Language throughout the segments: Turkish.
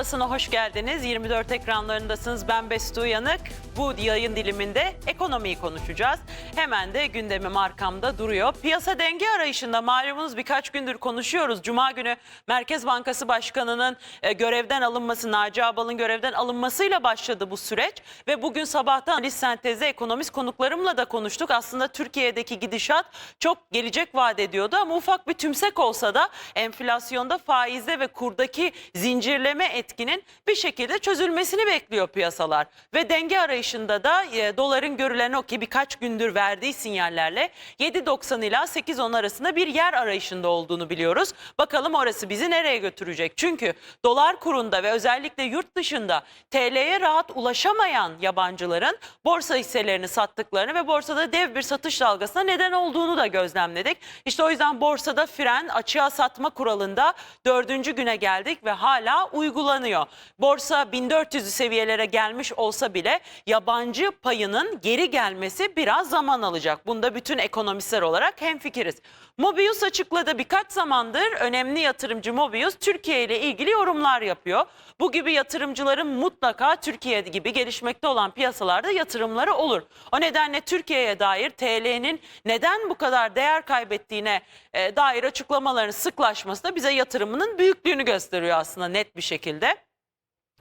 Molası'na hoş geldiniz. 24 ekranlarındasınız. Ben Bestu Uyanık. Bu yayın diliminde ekonomiyi konuşacağız. Hemen de gündemim arkamda duruyor. Piyasa denge arayışında malumunuz birkaç gündür konuşuyoruz. Cuma günü Merkez Bankası Başkanı'nın e, görevden alınması, Naci Ağbal'ın görevden alınmasıyla başladı bu süreç. Ve bugün sabahtan analiz sentezi ekonomist konuklarımla da konuştuk. Aslında Türkiye'deki gidişat çok gelecek vaat ediyordu ama ufak bir tümsek olsa da enflasyonda, faizde ve kurdaki zincirleme etkinin bir şekilde çözülmesini bekliyor piyasalar. Ve denge arayışında da e, doların görülen o ki birkaç gündür verdiği sinyallerle 7.90 ila 8.10 arasında bir yer arayışında olduğunu biliyoruz. Bakalım orası bizi nereye götürecek? Çünkü dolar kurunda ve özellikle yurt dışında TL'ye rahat ulaşamayan yabancıların borsa hisselerini sattıklarını ve borsada dev bir satış dalgasına neden olduğunu da gözlemledik. İşte o yüzden borsada fren açığa satma kuralında dördüncü güne geldik ve hala uygulanıyor. Borsa 1400'lü seviyelere gelmiş olsa bile yabancı payının geri gelmesi biraz zaman alacak. Bunda bütün ekonomistler olarak hemfikiriz. Mobius açıkladı birkaç zamandır önemli yatırımcı Mobius Türkiye ile ilgili yorumlar yapıyor. Bu gibi yatırımcıların mutlaka Türkiye gibi gelişmekte olan piyasalarda yatırımları olur. O nedenle Türkiye'ye dair TL'nin neden bu kadar değer kaybettiğine e, dair açıklamaların sıklaşması da bize yatırımının büyüklüğünü gösteriyor aslında net bir şekilde.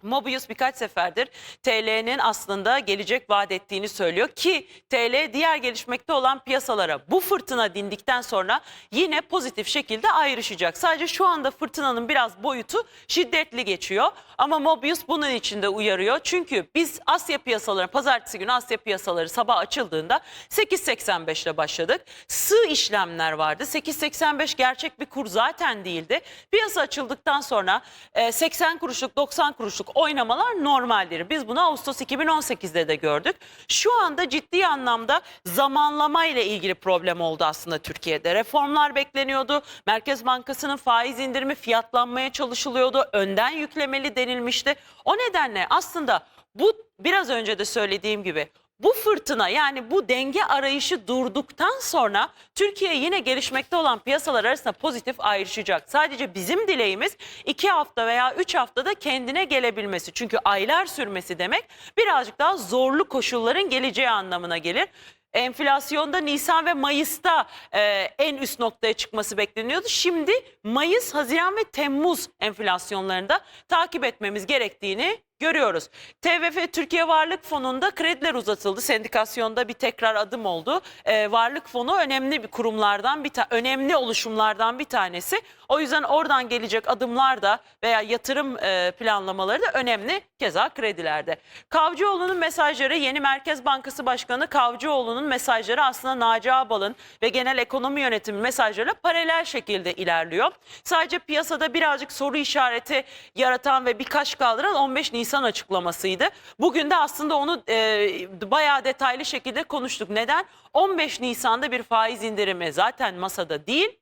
Mobius birkaç seferdir TL'nin aslında gelecek vaat ettiğini söylüyor ki TL diğer gelişmekte olan piyasalara bu fırtına dindikten sonra yine pozitif şekilde ayrışacak. Sadece şu anda fırtınanın biraz boyutu şiddetli geçiyor ama Mobius bunun için de uyarıyor. Çünkü biz Asya piyasaları pazartesi günü Asya piyasaları sabah açıldığında 8.85 ile başladık. Sığ işlemler vardı. 8.85 gerçek bir kur zaten değildi. Piyasa açıldıktan sonra e, 80 kuruşluk 90 kuruşluk oynamalar normaldir. Biz bunu Ağustos 2018'de de gördük. Şu anda ciddi anlamda zamanlama ile ilgili problem oldu aslında Türkiye'de. Reformlar bekleniyordu. Merkez Bankası'nın faiz indirimi fiyatlanmaya çalışılıyordu. Önden yüklemeli denilmişti. O nedenle aslında bu biraz önce de söylediğim gibi bu fırtına yani bu denge arayışı durduktan sonra Türkiye yine gelişmekte olan piyasalar arasında pozitif ayrışacak. Sadece bizim dileğimiz iki hafta veya üç haftada kendine gelebilmesi. Çünkü aylar sürmesi demek birazcık daha zorlu koşulların geleceği anlamına gelir. Enflasyonda Nisan ve Mayıs'ta e, en üst noktaya çıkması bekleniyordu. Şimdi Mayıs, Haziran ve Temmuz enflasyonlarında takip etmemiz gerektiğini görüyoruz. TVF Türkiye Varlık Fonu'nda krediler uzatıldı. Sendikasyonda bir tekrar adım oldu. Ee, Varlık Fonu önemli bir kurumlardan bir önemli oluşumlardan bir tanesi. O yüzden oradan gelecek adımlar da veya yatırım e, planlamaları da önemli. Keza kredilerde. Kavcıoğlu'nun mesajları yeni Merkez Bankası Başkanı Kavcıoğlu'nun mesajları aslında Naci Ağbal'ın ve genel ekonomi yönetimi mesajlarıyla paralel şekilde ilerliyor. Sadece piyasada birazcık soru işareti yaratan ve birkaç kaldıran 15 Nisan açıklamasıydı. Bugün de aslında onu e, bayağı detaylı şekilde konuştuk. Neden? 15 Nisan'da bir faiz indirimi zaten masada değil.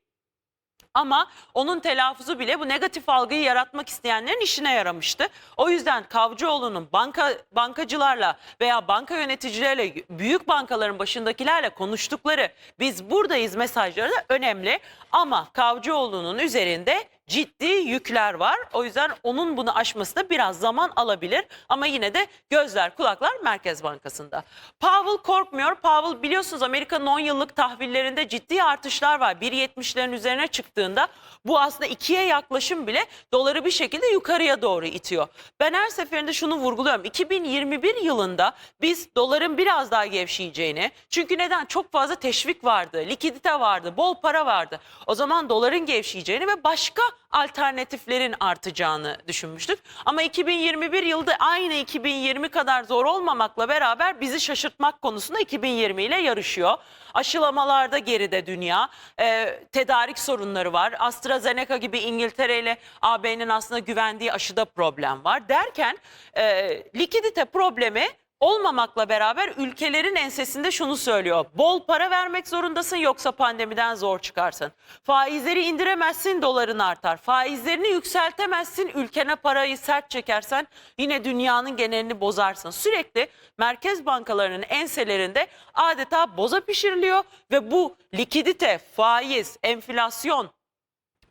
Ama onun telaffuzu bile bu negatif algıyı yaratmak isteyenlerin işine yaramıştı. O yüzden Kavcıoğlu'nun banka bankacılarla veya banka yöneticileriyle büyük bankaların başındakilerle konuştukları biz buradayız mesajları da önemli. Ama Kavcıoğlu'nun üzerinde ciddi yükler var. O yüzden onun bunu aşması da biraz zaman alabilir. Ama yine de gözler kulaklar Merkez Bankası'nda. Powell korkmuyor. Powell biliyorsunuz Amerika'nın 10 yıllık tahvillerinde ciddi artışlar var. 1.70'lerin üzerine çıktığında bu aslında ikiye yaklaşım bile doları bir şekilde yukarıya doğru itiyor. Ben her seferinde şunu vurguluyorum. 2021 yılında biz doların biraz daha gevşeyeceğini çünkü neden? Çok fazla teşvik vardı, likidite vardı, bol para vardı. O zaman doların gevşeyeceğini ve başka alternatiflerin artacağını düşünmüştük. Ama 2021 yılda aynı 2020 kadar zor olmamakla beraber bizi şaşırtmak konusunda 2020 ile yarışıyor. Aşılamalarda geride dünya, Ee, tedarik sorunları var. AstraZeneca gibi İngiltere ile AB'nin aslında güvendiği aşıda problem var derken e, likidite problemi olmamakla beraber ülkelerin ensesinde şunu söylüyor. Bol para vermek zorundasın yoksa pandemiden zor çıkarsın. Faizleri indiremezsin doların artar. Faizlerini yükseltemezsin ülkene parayı sert çekersen yine dünyanın genelini bozarsın. Sürekli merkez bankalarının enselerinde adeta boza pişiriliyor ve bu likidite, faiz, enflasyon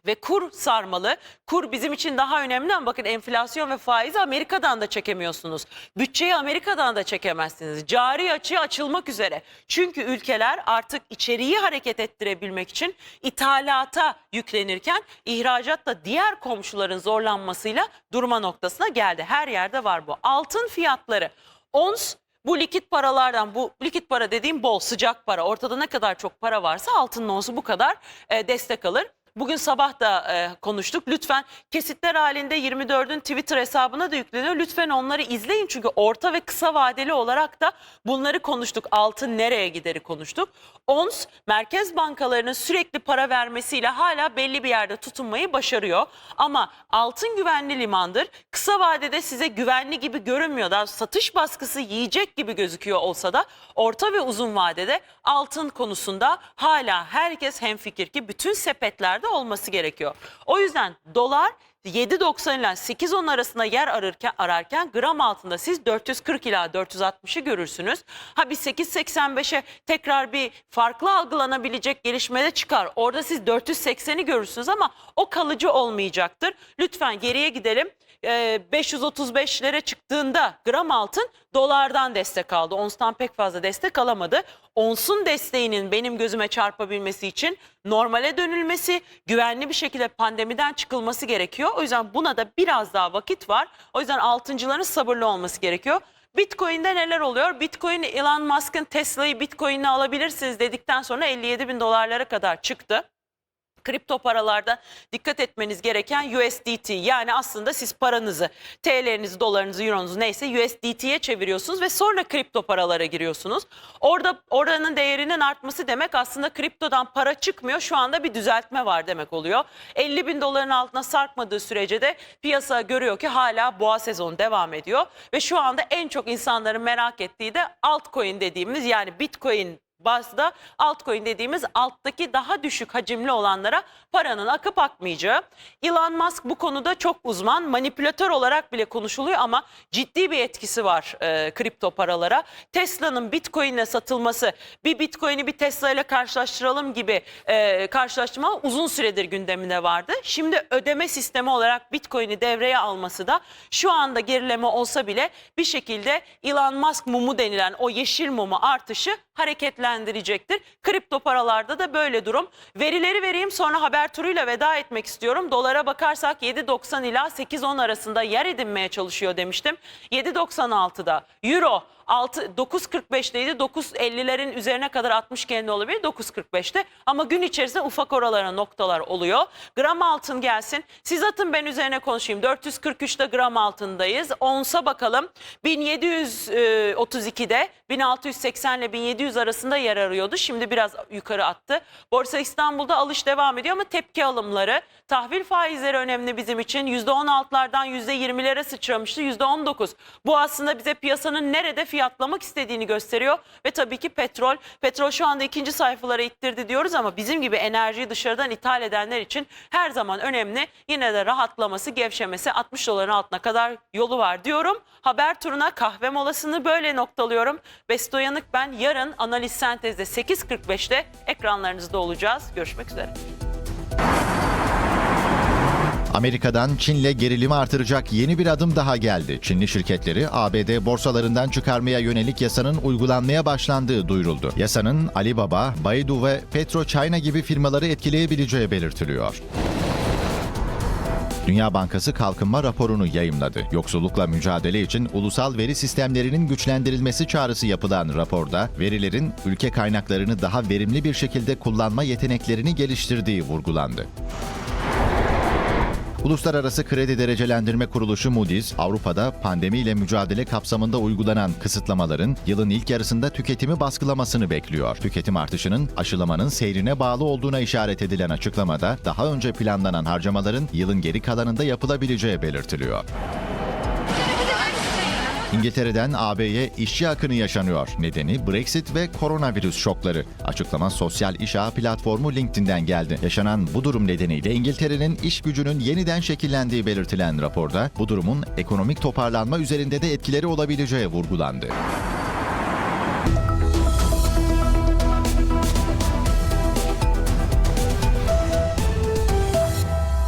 ve kur sarmalı. Kur bizim için daha önemli ama bakın enflasyon ve faizi Amerika'dan da çekemiyorsunuz. Bütçeyi Amerika'dan da çekemezsiniz. Cari açığı açılmak üzere. Çünkü ülkeler artık içeriği hareket ettirebilmek için ithalata yüklenirken ihracat da diğer komşuların zorlanmasıyla durma noktasına geldi. Her yerde var bu. Altın fiyatları ons bu likit paralardan bu likit para dediğim bol sıcak para ortada ne kadar çok para varsa altının onsu bu kadar e, destek alır. Bugün sabah da e, konuştuk. Lütfen kesitler halinde 24'ün Twitter hesabına da yükleniyor. Lütfen onları izleyin çünkü orta ve kısa vadeli olarak da bunları konuştuk. Altın nereye gideri konuştuk. ONS merkez bankalarının sürekli para vermesiyle hala belli bir yerde tutunmayı başarıyor. Ama altın güvenli limandır. Kısa vadede size güvenli gibi görünmüyor. Daha satış baskısı yiyecek gibi gözüküyor olsa da orta ve uzun vadede altın konusunda hala herkes hemfikir ki bütün sepetlerde olması gerekiyor. O yüzden dolar 7.90 ile 8.10 arasında yer ararken, ararken gram altında siz 440 ila 460'ı görürsünüz. Ha bir 8.85'e tekrar bir farklı algılanabilecek gelişmede çıkar. Orada siz 480'i görürsünüz ama o kalıcı olmayacaktır. Lütfen geriye gidelim. Ee, 535'lere çıktığında gram altın dolardan destek aldı. Onstan pek fazla destek alamadı. Onsun desteğinin benim gözüme çarpabilmesi için normale dönülmesi, güvenli bir şekilde pandemiden çıkılması gerekiyor. O yüzden buna da biraz daha vakit var. O yüzden altıncıların sabırlı olması gerekiyor. Bitcoin'de neler oluyor? Bitcoin Elon Musk'ın Tesla'yı Bitcoin'le alabilirsiniz dedikten sonra 57 bin dolarlara kadar çıktı kripto paralarda dikkat etmeniz gereken USDT yani aslında siz paranızı TL'nizi, dolarınızı, euronuzu neyse USDT'ye çeviriyorsunuz ve sonra kripto paralara giriyorsunuz. Orada oranın değerinin artması demek aslında kriptodan para çıkmıyor şu anda bir düzeltme var demek oluyor. 50 bin doların altına sarkmadığı sürece de piyasa görüyor ki hala boğa sezonu devam ediyor ve şu anda en çok insanların merak ettiği de altcoin dediğimiz yani bitcoin bazda altcoin dediğimiz alttaki daha düşük hacimli olanlara paranın akıp akmayacağı. Elon Musk bu konuda çok uzman. Manipülatör olarak bile konuşuluyor ama ciddi bir etkisi var e, kripto paralara. Tesla'nın Bitcoin'le satılması, bir Bitcoin'i bir Tesla ile karşılaştıralım gibi e, karşılaştırma uzun süredir gündeminde vardı. Şimdi ödeme sistemi olarak Bitcoin'i devreye alması da şu anda gerileme olsa bile bir şekilde Elon Musk mumu denilen o yeşil mumu artışı hareketlendirecektir. Kripto paralarda da böyle durum. Verileri vereyim sonra haber turuyla veda etmek istiyorum. Dolara bakarsak 7.90 ila 8.10 arasında yer edinmeye çalışıyor demiştim. 7.96'da Euro 6 9.45'teydi. 9.50'lerin üzerine kadar 60 kendi olabilir 9.45'te. Ama gün içerisinde ufak oralara noktalar oluyor. Gram altın gelsin. Siz atın ben üzerine konuşayım. 443'te gram altındayız. Onsa bakalım. 1732'de 1680 ile 1700 arasında yer arıyordu. Şimdi biraz yukarı attı. Borsa İstanbul'da alış devam ediyor ama tepki alımları. Tahvil faizleri önemli bizim için. %16'lardan %20'lere sıçramıştı. %19. Bu aslında bize piyasanın nerede fiyatlamak istediğini gösteriyor. Ve tabii ki petrol. Petrol şu anda ikinci sayfalara ittirdi diyoruz ama bizim gibi enerjiyi dışarıdan ithal edenler için her zaman önemli. Yine de rahatlaması, gevşemesi 60 doların altına kadar yolu var diyorum. Haber turuna kahve molasını böyle noktalıyorum. Besto Yanık ben yarın analiz sentezde 8.45'te ekranlarınızda olacağız. Görüşmek üzere. Amerika'dan Çin'le gerilimi artıracak yeni bir adım daha geldi. Çinli şirketleri ABD borsalarından çıkarmaya yönelik yasanın uygulanmaya başlandığı duyuruldu. Yasanın Alibaba, Baidu ve PetroChina gibi firmaları etkileyebileceği belirtiliyor. Dünya Bankası kalkınma raporunu yayımladı. Yoksullukla mücadele için ulusal veri sistemlerinin güçlendirilmesi çağrısı yapılan raporda verilerin ülke kaynaklarını daha verimli bir şekilde kullanma yeteneklerini geliştirdiği vurgulandı. Uluslararası Kredi Derecelendirme Kuruluşu Moody's, Avrupa'da pandemiyle mücadele kapsamında uygulanan kısıtlamaların yılın ilk yarısında tüketimi baskılamasını bekliyor. Tüketim artışının aşılamanın seyrine bağlı olduğuna işaret edilen açıklamada daha önce planlanan harcamaların yılın geri kalanında yapılabileceği belirtiliyor. İngiltere'den AB'ye işçi akını yaşanıyor. Nedeni Brexit ve koronavirüs şokları. Açıklama sosyal iş ağı platformu LinkedIn'den geldi. Yaşanan bu durum nedeniyle İngiltere'nin iş gücünün yeniden şekillendiği belirtilen raporda bu durumun ekonomik toparlanma üzerinde de etkileri olabileceği vurgulandı.